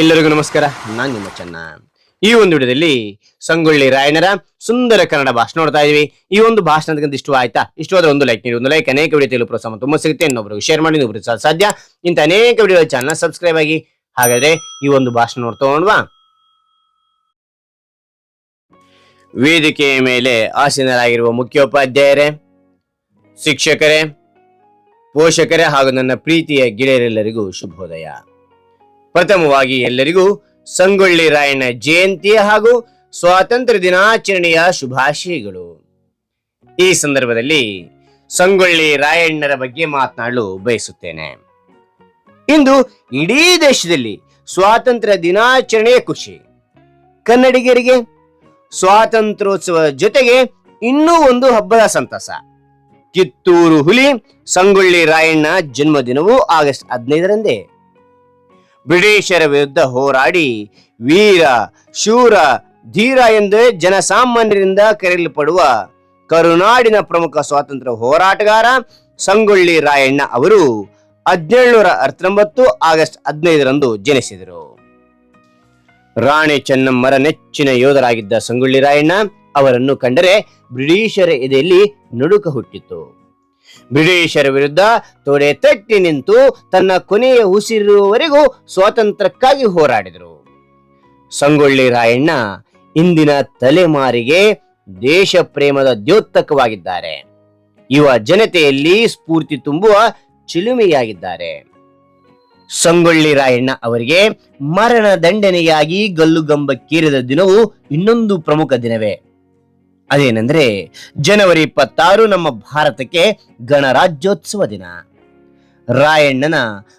ಎಲ್ಲರಿಗೂ ನಮಸ್ಕಾರ. ನಾನು ನಿಮ್ಮ ಚೆನ್ನ. ಈ ಒಂದು ವಿಡಿಯೋದಲ್ಲಿ ಸಂಗೊಳ್ಳಿ ರಾಯಣ್ಣರ ಸುಂದರ ಕನ್ನಡ ಭಾಷಣ ನೋಡ್ತಾ ಇದೀವಿ. ಈ ಒಂದು ಭಾಷಣದ ಇಷ್ಟ ಆಯ್ತಾ? ಇಷ್ಟವಾದ ಒಂದು ಲೈಕ್ ನೀಡಿ, ಒಂದು ಲೈಕ್ ಅನೇಕ ವಿಡಿಯೋ ತಿಳಿಯಲು ಪ್ರೋತ್ಸಾಹ ತುಂಬ ಸಿಗುತ್ತೆ. ಇನ್ನೊಬ್ರಿಗೆ ಶೇರ್ ಮಾಡಿ, ಇನ್ನೊಬ್ರಿಗೆ ಸಾಧ್ಯ. ಇಂಥ ಅನೇಕ ವಿಡಿಯೋ ಚಾನಲ್ ಸಬ್ಸ್ಕ್ರೈಬ್ ಆಗಿ. ಹಾಗಾದ್ರೆ ಈ ಒಂದು ಭಾಷಣ ನೋಡ್ತಾ ಹೋಗೋಣವಾ ವೇದಿಕೆಯ ಮೇಲೆ ಆಸೀನರಾಗಿರುವ ಮುಖ್ಯೋಪಾಧ್ಯಾಯರೇ, ಶಿಕ್ಷಕರೇ, ಪೋಷಕರೇ ಹಾಗೂ ನನ್ನ ಪ್ರೀತಿಯ ಗೆಳೆಯರೆಲ್ಲರಿಗೂ ಶುಭೋದಯ. ಪ್ರಥಮವಾಗಿ ಎಲ್ಲರಿಗೂ ಸಂಗೊಳ್ಳಿ ರಾಯಣ್ಣ ಜಯಂತಿ ಹಾಗೂ ಸ್ವಾತಂತ್ರ್ಯ ದಿನಾಚರಣೆಯ ಶುಭಾಶಯಗಳು. ಈ ಸಂದರ್ಭದಲ್ಲಿ ಸಂಗೊಳ್ಳಿ ರಾಯಣ್ಣರ ಬಗ್ಗೆ ಮಾತನಾಡಲು ಬಯಸುತ್ತೇನೆ. ಇಂದು ಇಡೀ ದೇಶದಲ್ಲಿ ಸ್ವಾತಂತ್ರ್ಯ ದಿನಾಚರಣೆಯ ಖುಷಿ. ಕನ್ನಡಿಗರಿಗೆ ಸ್ವಾತಂತ್ರ್ಯೋತ್ಸವ ಜೊತೆಗೆ ಇನ್ನೂ ಒಂದು ಹಬ್ಬದ ಸಂತಸ. ಕಿತ್ತೂರು ಹುಲಿ ಸಂಗೊಳ್ಳಿ ರಾಯಣ್ಣ ಜನ್ಮದಿನವೂ ಆಗಸ್ಟ್ ಹದಿನೈದರಂದೇ. ಬ್ರಿಟಿಷರ ವಿರುದ್ಧ ಹೋರಾಡಿ ವೀರ, ಶೂರ, ಧೀರ ಎಂದೇ ಜನಸಾಮಾನ್ಯರಿಂದ ಕರೆಯಲ್ಪಡುವ ಕರುನಾಡಿನ ಪ್ರಮುಖ ಸ್ವಾತಂತ್ರ್ಯ ಹೋರಾಟಗಾರ ಸಂಗೊಳ್ಳಿ ರಾಯಣ್ಣ ಅವರು ಹದಿನೇಳುನೂರ ಹತ್ತೊಂಬತ್ತು ಆಗಸ್ಟ್ ಹದಿನೈದರಂದು ಜನಿಸಿದರು. ರಾಣಿ ಚೆನ್ನಮ್ಮರ ನೆಚ್ಚಿನ ಯೋಧರಾಗಿದ್ದ ಸಂಗೊಳ್ಳಿ ರಾಯಣ್ಣ ಅವರನ್ನು ಕಂಡರೆ ಬ್ರಿಟಿಷರ ಎದೆಯಲ್ಲಿ ನಡುಕ ಹುಟ್ಟಿತು ಬ್ರಿಟಿಷರ ವಿರುದ್ಧ ತೊಡೆ ತಟ್ಟಿ ನಿಂತು ತನ್ನ ಕೊನೆಯ ಉಸಿರುವವರೆಗೂ ಸ್ವಾತಂತ್ರ್ಯಕ್ಕಾಗಿ ಹೋರಾಡಿದರು. ಸಂಗೊಳ್ಳಿ ರಾಯಣ್ಣ ಇಂದಿನ ತಲೆಮಾರಿಗೆ ದೇಶ ಪ್ರೇಮದ ದ್ಯೋತಕವಾಗಿದ್ದಾರೆ. ಯುವ ಜನತೆಯಲ್ಲಿ ಸ್ಫೂರ್ತಿ ತುಂಬುವ ಚಿಲುಮೆಯಾಗಿದ್ದಾರೆ. ಸಂಗೊಳ್ಳಿ ರಾಯಣ್ಣ ಅವರಿಗೆ ಮರಣ ದಂಡನೆಯಾಗಿ ಗಲ್ಲುಗಂಬಕ್ಕೇರಿದ ದಿನವು ಇನ್ನೊಂದು ಪ್ರಮುಖ ದಿನವೇ. ಅದೇನೆಂದ್ರೆ ಜನವರಿ ಇಪ್ಪತ್ತಾರು ನಮ್ಮ ಭಾರತಕ್ಕೆ ಗಣರಾಜ್ಯೋತ್ಸವ ದಿನ. ರಾಯಣ್ಣನ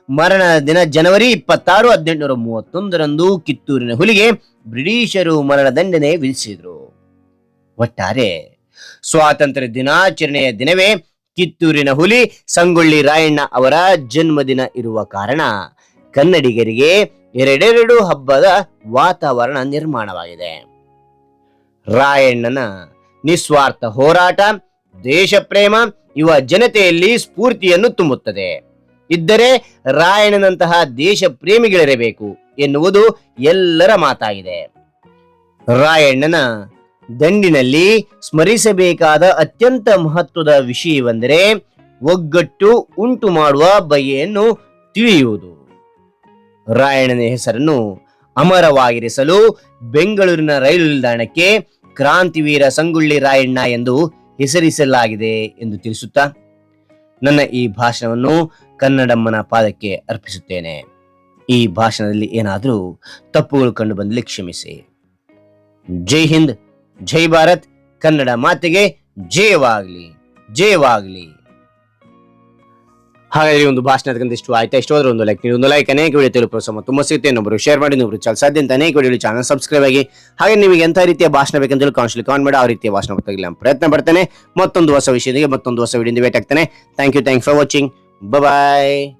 ಮರಣದ ದಿನ ಜನವರಿ ಇಪ್ಪತ್ತಾರು ಹದಿನೆಂಟುನೂರ ಮೂವತ್ತೊಂದರಂದು ಕಿತ್ತೂರಿನ ಹುಲಿಗೆ ಬ್ರಿಟಿಷರು ಮರಣದಂಡನೆ ವಿಧಿಸಿದರು. ಒಟ್ಟಾರೆ ಸ್ವಾತಂತ್ರ್ಯ ದಿನಾಚರಣೆಯ ದಿನವೇ ಕಿತ್ತೂರಿನ ಹುಲಿ ಸಂಗೊಳ್ಳಿ ರಾಯಣ್ಣ ಅವರ ಜನ್ಮದಿನ ಇರುವ ಕಾರಣ ಕನ್ನಡಿಗರಿಗೆ ಎರಡೆರಡು ಹಬ್ಬದ ವಾತಾವರಣ ನಿರ್ಮಾಣವಾಗಿದೆ. ರಾಯಣ್ಣನ ನಿಸ್ವಾರ್ಥ ಹೋರಾಟ ದೇಶ ಪ್ರೇಮ ಯುವ ಜನತೆಯಲ್ಲಿ ಸ್ಫೂರ್ತಿಯನ್ನು ತುಂಬುತ್ತದೆ. ಇದ್ದರೆ ರಾಯಣ್ಣನಂತಹ ದೇಶ ಪ್ರೇಮಿಗಳಿರಬೇಕು ಎನ್ನುವುದು ಎಲ್ಲರ ಮಾತಾಗಿದೆ. ರಾಯಣ್ಣನ ದಂಡಿನಲ್ಲಿ ಸ್ಮರಿಸಬೇಕಾದ ಅತ್ಯಂತ ಮಹತ್ವದ ವಿಷಯವೆಂದರೆ ಒಗ್ಗಟ್ಟು ಉಂಟು ಮಾಡುವ ಬಗೆಯನ್ನು ತಿಳಿಯುವುದು. ರಾಯಣ್ಣನ ಹೆಸರನ್ನು ಅಮರವಾಗಿರಿಸಲು ಬೆಂಗಳೂರಿನ ರೈಲು ನಿಲ್ದಾಣಕ್ಕೆ ಕ್ರಾಂತಿವೀರ ಸಂಗೊಳ್ಳಿ ರಾಯಣ್ಣ ಎಂದು ಹೆಸರಿಸಲಾಗಿದೆ ಎಂದು ತಿಳಿಸುತ್ತಾ ನನ್ನ ಈ ಭಾಷಣವನ್ನು ಕನ್ನಡಮ್ಮನ ಪಾದಕ್ಕೆ ಅರ್ಪಿಸುತ್ತೇನೆ. ಈ ಭಾಷಣದಲ್ಲಿ ಏನಾದರೂ ತಪ್ಪುಗಳು ಕಂಡು ಬಂದಲ್ಲಿ ಕ್ಷಮಿಸಿ. ಜೈ ಹಿಂದ್, ಜೈ ಭಾರತ್, ಕನ್ನಡ ಮಾತೆಗೆ ಜಯವಾಗ್ಲಿ ಜಯವಾಗ್ಲಿ. ಈ ಒಂದು ಭಾಷಣ ಇಷ್ಟು ಆಯ್ತಾ? ಇಷ್ಟ ಒಂದು ಲೈಕ್ ನೀವು ಒಂದು ಲೈಕ್ ಅನೇಕ ವಿಡಿಯೋ ತಿಳಿದು ಸಮ ತುಂಬ ಸಿಗುತ್ತೆ. ಇನ್ನೊಬ್ರು ಶೇರ್ ಮಾಡಿ, ಇನ್ನೊಬ್ರು ಚಾಲ್. ಸಾಧ್ಯ ಅನೇಕ ವಿಡಿಯೋ ಚಾನಲ್ ಸಬ್ಸ್ಕ್ರೈಬ್ ಆಗಿ, ಹಾಗೆ ನಿಮಗೆ ಎಂಥ ರೀತಿಯ ಭಾಷಣ ಬೇಕಂತ ಕಾನ್ಸ್ಲಿ ಕಾನ್ ಮಾಡಿ, ಆ ರೀತಿಯ ಭಾಷಣ ಗೊತ್ತಾಗಿಲ್ಲ ನಾನು ಪ್ರಯತ್ನ ಪಡ್ತೇನೆ. ಮತ್ತೊಂದು ಹೊಸ ವಿಷಯದಿಗೆ ಮತ್ತೊಂದು ಹೊಸ ವಿಡಿಯೋದಿಂದ ಭೇಟಿ ಆಗ್ತಾನೆ thank you thank for watching bye